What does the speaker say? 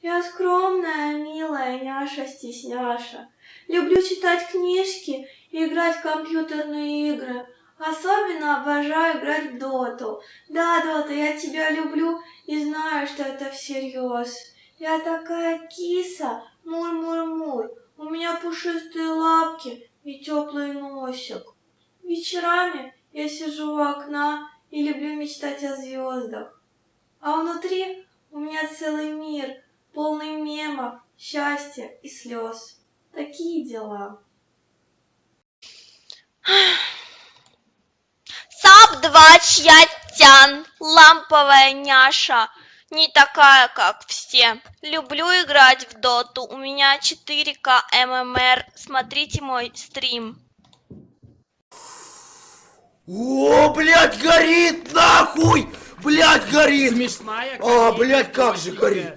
Я скромная, милая няша-стесняша. Люблю читать книжки и играть в компьютерные игры. Особенно обожаю играть в доту. Да, Дота, я тебя люблю и знаю, что это всерьез. Я такая киса, мур-мур-мур. У меня пушистые лапки и теплый носик. Вечерами я сижу у окна и люблю мечтать о звездах. А внутри у меня целый мир, счастья и слез. Такие дела. САП-2 Чьятян, ламповая няша, не такая, как все. Люблю играть в доту, у меня 4К ММР, смотрите мой стрим. О, блядь, горит, нахуй! Блядь, горит! Смешная А, блядь, как же горит!